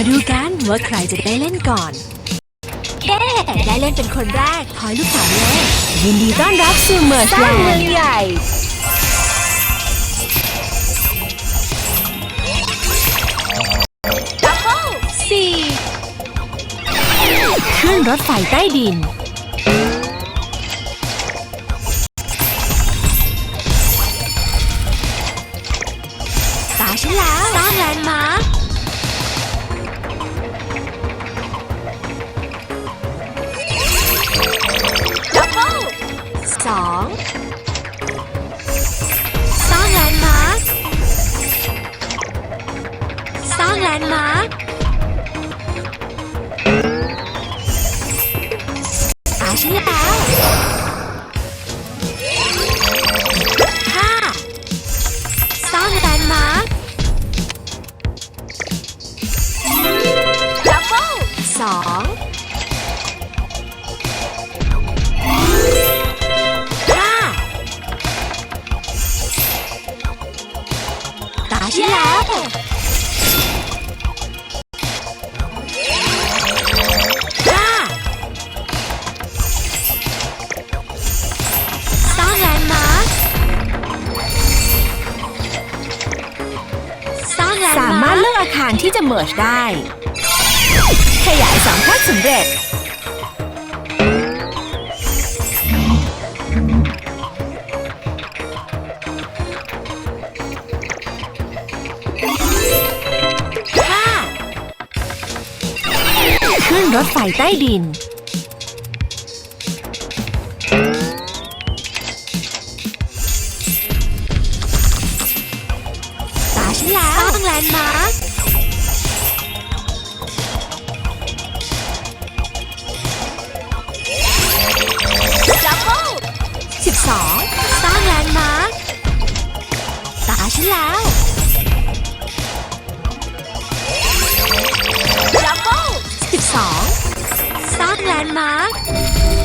มาดูกันว่าใครจะได้เล่นก่อนเย้ได้เล่นเป็นคนแรกพลอยลูกสาวเลยยินดีต้อนรับสู่เมืองสร้างเมืองใหญ่ ดับเบิลสี่ขึ้นรถไฟใต้ดิน ตาฉันแล้ว 2สร้างแลนด์มาร์คสร้างแลนด์มาร์คอาฉันแล้ว ตาฉันแล้ว ห้าสร้างแลนด์มาร์คสร้างแลนด์สามารถเลือกอาคารที่จะเมิร์จได้ ขยายสามพักสำเร็จ ขึ้นรถไฟใต้ดินตาฉันแล้วสร้างแลนด์มาร์คดับเบิลสิบสองสร้างแลนด์มาร์คตาฉันแล้ว นด์มาร์ค